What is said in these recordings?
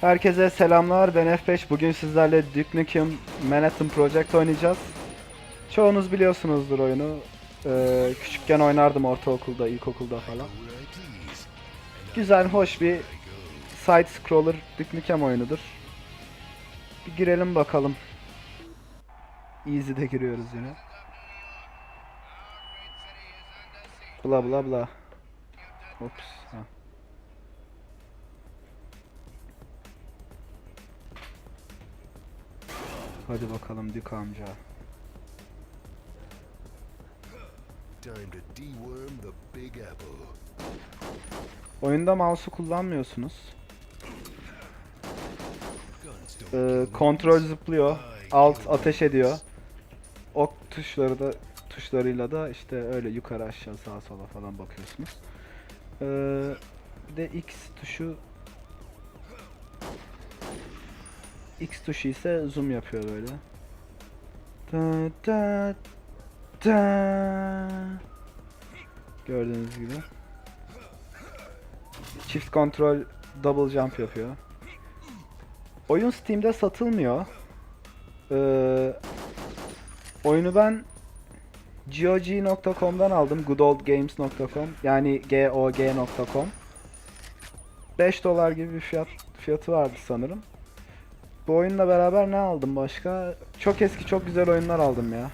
Herkese selamlar ben F5 bugün sizlerle Duke Nukem Manhattan Project oynayacağız. Çoğunuz biliyorsunuzdur oyunu. Ee, küçükken oynardım ortaokulda, ilkokulda falan. Güzel, hoş bir side scroller Duke Nukem oyunudur. Bir girelim bakalım. Easy'de giriyoruz yine. Bla bla bla. Ops. Ha. Hadi bakalım Duke amca. Oyunda mouse'u kullanmıyorsunuz. Ee, kontrol zıplıyor. Alt ateş ediyor. Ok tuşları da tuşlarıyla da işte öyle yukarı aşağı sağa sola falan bakıyorsunuz. Ee, bir de X tuşu X tuşu ise zoom yapıyor böyle. Da, da, da. Gördüğünüz gibi. Çift kontrol double jump yapıyor. Oyun Steam'de satılmıyor. Ee, oyunu ben GOG.com'dan aldım. goodoldgames.com yani GOG.com 5 dolar gibi bir fiyat fiyatı vardı sanırım. Bu oyunla beraber ne aldım başka? Çok eski çok güzel oyunlar aldım ya.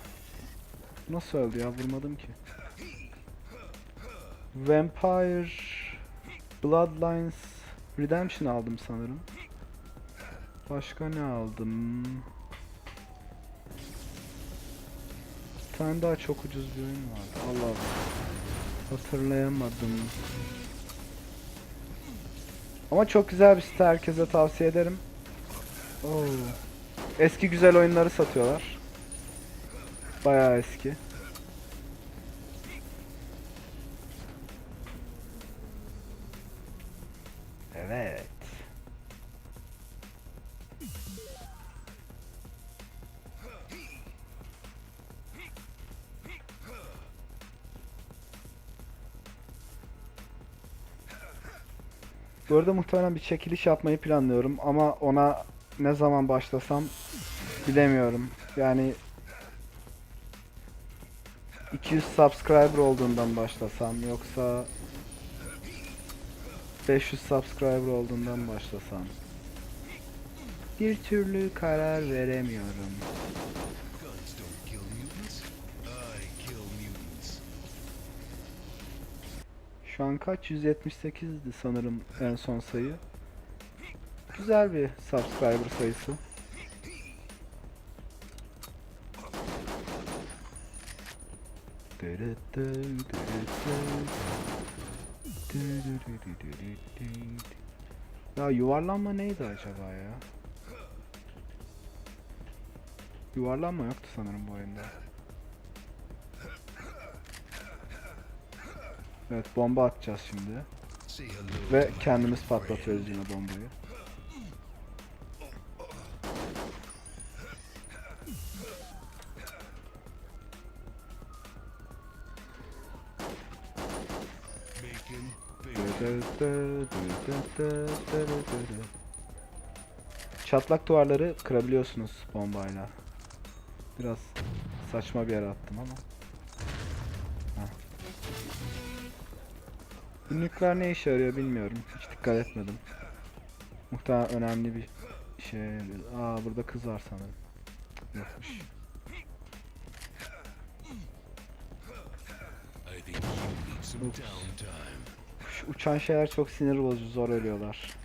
Nasıl öldü ya? Vurmadım ki. Vampire Bloodlines Redemption aldım sanırım. Başka ne aldım? Bir tane daha çok ucuz bir oyun vardı. Allah Allah. Hatırlayamadım. Ama çok güzel bir site herkese tavsiye ederim. Eski güzel oyunları satıyorlar. Bayağı eski. Evet. Bu arada muhtemelen bir çekiliş yapmayı planlıyorum ama ona ne zaman başlasam bilemiyorum. Yani 200 subscriber olduğundan başlasam yoksa 500 subscriber olduğundan başlasam. Bir türlü karar veremiyorum. Şu an kaç? 178'di sanırım en son sayı. Güzel bir subscriber sayısı. Ya yuvarlanma neydi acaba ya? Yuvarlanma yoktu sanırım bu oyunda. Evet bomba atacağız şimdi. Ve kendimiz patlatıyoruz yine bombayı. Çatlak duvarları kırabiliyorsunuz bombayla. Biraz saçma bir yere attım ama. Heh. Bu nükleer ne işe yarıyor bilmiyorum. Hiç dikkat etmedim. Muhtemelen önemli bir şey. Aa burada kız var sanırım. Yokmuş. Şu uçan şeyler çok sinir bozucu, zor ölüyorlar.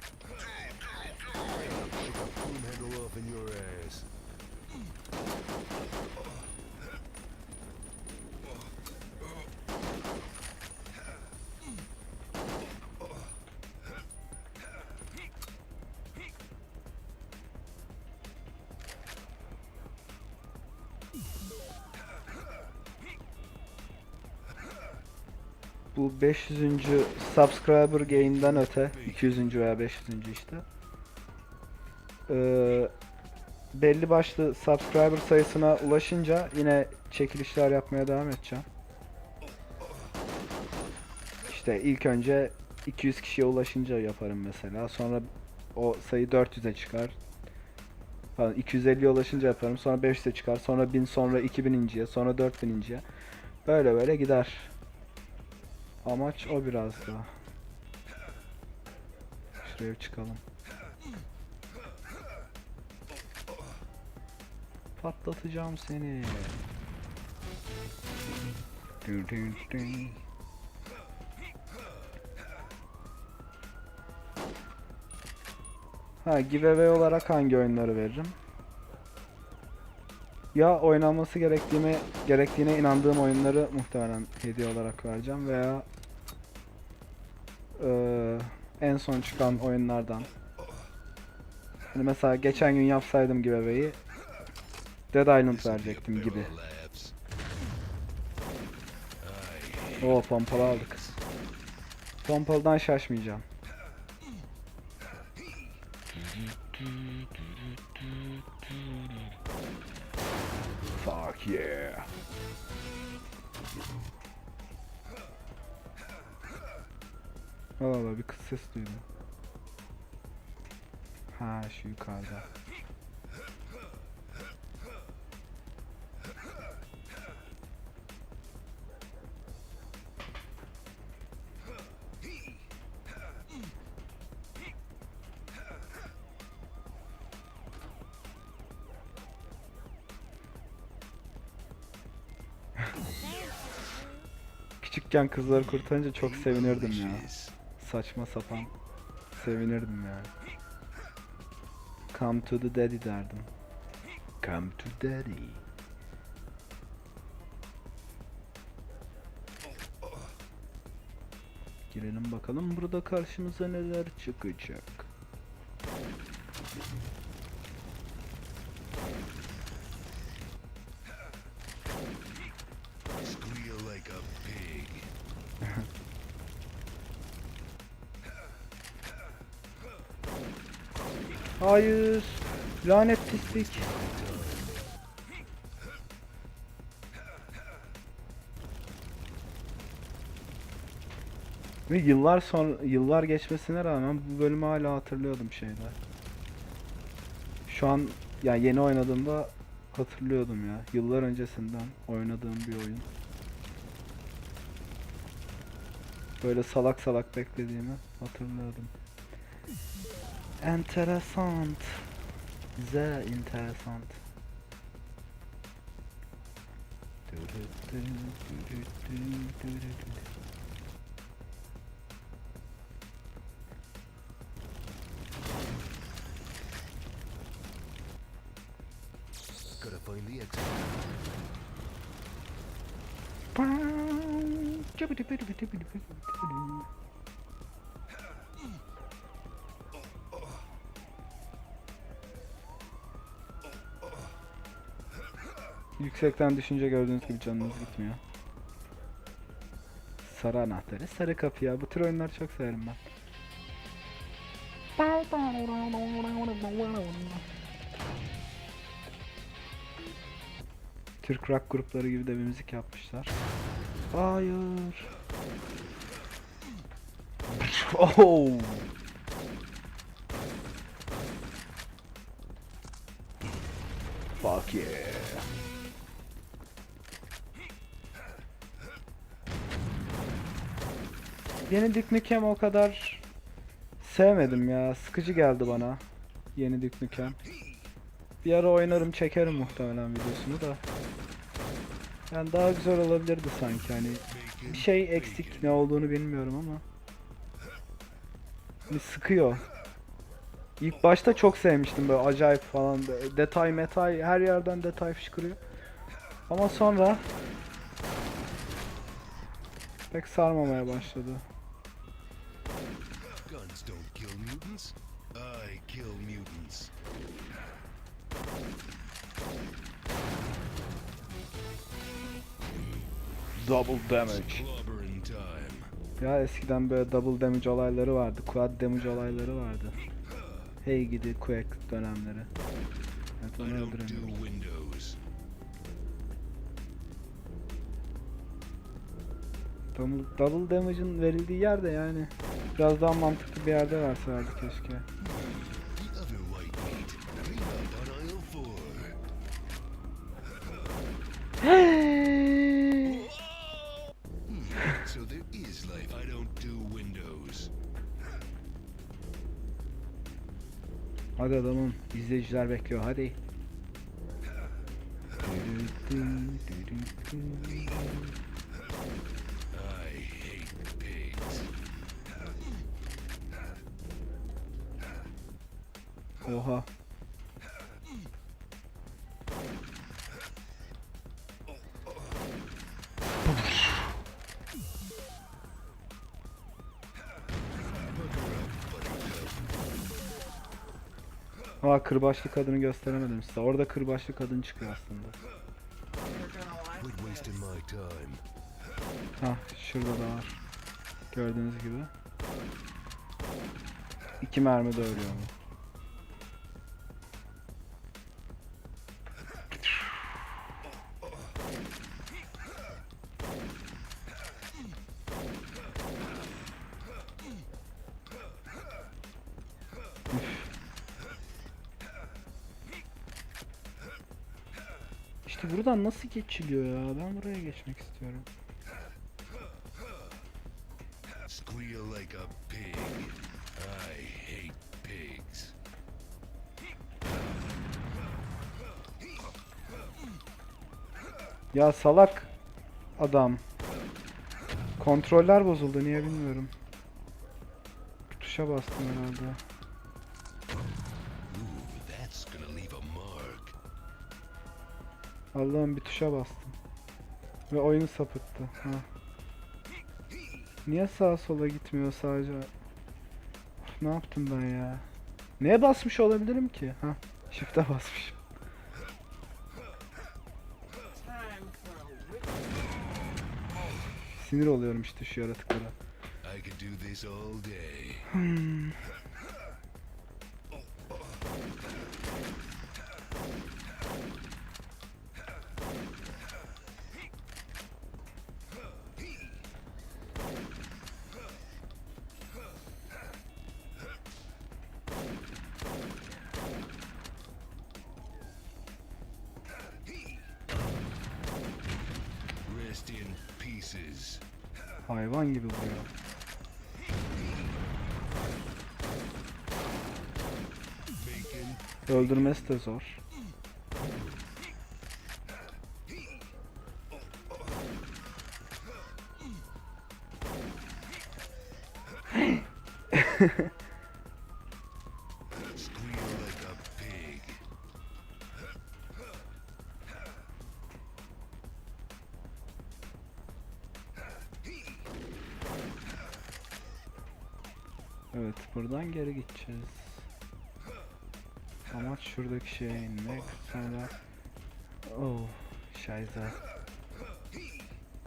Bu 500. subscriber gain'den öte 200. veya 500. işte. Ee, belli başlı subscriber sayısına ulaşınca yine çekilişler yapmaya devam edeceğim. İşte ilk önce 200 kişiye ulaşınca yaparım mesela. Sonra o sayı 400'e çıkar. Falan 250'ye ulaşınca yaparım. Sonra 500'e çıkar. Sonra 1000 sonra 2000 inciye. Sonra 4000 inciye. Böyle böyle gider. Amaç o biraz da. Şuraya çıkalım. Patlatacağım seni. Ha giveaway olarak hangi oyunları veririm? Ya oynanması gerektiğime gerektiğine inandığım oyunları muhtemelen hediye olarak vereceğim veya eee, en son çıkan oyunlardan. Hani mesela geçen gün yapsaydım giveaway'i Dead Island verecektim gibi. Oo pompalı aldık. Pompalıdan şaşmayacağım. Fuck yeah. Allah Allah bir kız ses duydum. Ha şu yukarıda. Küçükken kızları kurtarınca çok sevinirdim ya. Saçma sapan sevinirdim ya. Come to the daddy derdim. Come to daddy. Girelim bakalım burada karşımıza neler çıkacak. Hayır. Lanet pislik. Ve yıllar sonra yıllar geçmesine rağmen bu bölümü hala hatırlıyordum şeyler. Şu an ya yeni oynadığımda hatırlıyordum ya. Yıllar öncesinden oynadığım bir oyun. Böyle salak salak beklediğimi hatırlıyordum. Enteresant. Sehr interessant. Gotta find the exit. Yüksekten düşünce gördüğünüz gibi canınız gitmiyor. Sarı anahtarı, sarı kapı ya. Bu tür oyunları çok severim ben. Türk rock grupları gibi de bir müzik yapmışlar. Hayır. Oh. Fuck yeah. Yeni Duke o kadar sevmedim ya. Sıkıcı geldi bana. Yeni Duke Nukem. Bir ara oynarım çekerim muhtemelen videosunu da. Yani daha güzel olabilirdi sanki hani. Bir şey eksik ne olduğunu bilmiyorum ama. Bir sıkıyor. İlk başta çok sevmiştim böyle acayip falan detay metay her yerden detay fışkırıyor. Ama sonra pek sarmamaya başladı. Kill mutants. Double damage. Ya eskiden böyle double damage olayları vardı, quad damage olayları vardı. Hey gidi Quake dönemleri. Evet onu öldüremiyorum. Double, double damage'ın verildiği yerde yani Biraz daha mantıklı bir yerde verselerdi keşke. Hadi adamım. İzleyiciler bekliyor hadi. Aa kırbaçlı kadını gösteremedim size. Orada kırbaçlı kadın çıkıyor aslında. Ha şurada da var. Gördüğünüz gibi. İki mermi de ölüyor bu. İşte buradan nasıl geçiliyor ya? Ben buraya geçmek istiyorum. Squeal like a pig. I hate pigs. Ya salak adam. Kontroller bozuldu niye bilmiyorum. Bir tuşa bastım herhalde. Allah'ım bir tuşa bastım. Ve oyunu sapıttı. Ha. Niye sağa sola gitmiyor sadece? Of, ne yaptım ben ya? Neye basmış olabilirim ki? Ha, shift'e basmışım. Sinir oluyorum işte şu yaratıklara. I Hayvan gibi vuruyor. Öldürmesi de zor. Squeal Evet buradan geri gideceğiz. Amaç şuradaki şeye inmek sonra Oh şayza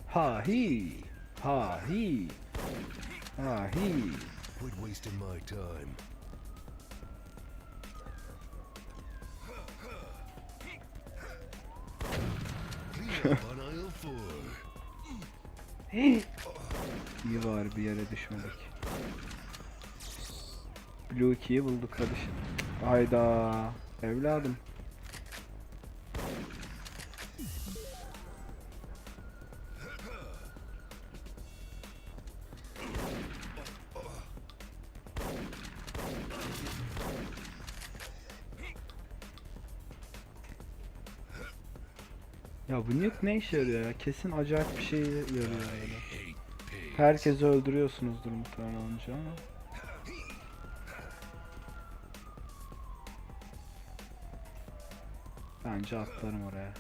Ha hi Ha hi Ha hi Quit wasting my time. İyi var bir yere düşmedik. Blue key'i bulduk şimdi. Hayda evladım. Ya bu nuke ne işe yarıyor ya? Kesin acayip bir şey yarıyor öyle. Herkesi öldürüyorsunuzdur muhtemelen olunca ama. Bence atlarım oraya.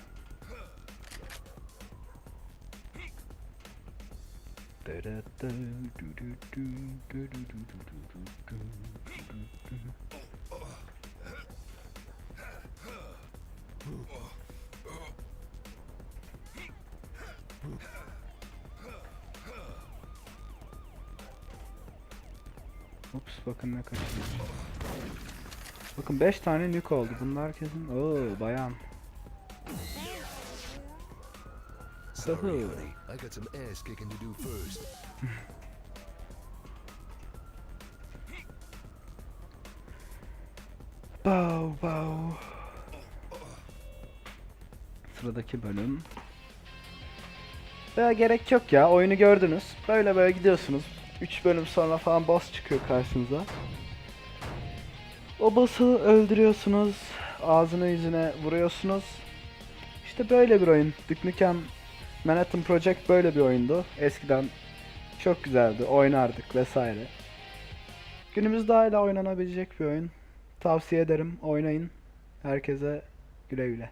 Ups bakın ne kaçırmış. Bakın 5 tane nuke oldu. Bunlar kesin. Oo bayan. Bow bow. Sıradaki bölüm. Böyle gerek yok ya. Oyunu gördünüz. Böyle böyle gidiyorsunuz. 3 bölüm sonra falan boss çıkıyor karşınıza. O boss'u öldürüyorsunuz. Ağzına yüzüne vuruyorsunuz. İşte böyle bir oyun. Duke Nukem Manhattan Project böyle bir oyundu. Eskiden çok güzeldi. Oynardık vesaire. Günümüzde hala oynanabilecek bir oyun. Tavsiye ederim. Oynayın. Herkese güle güle.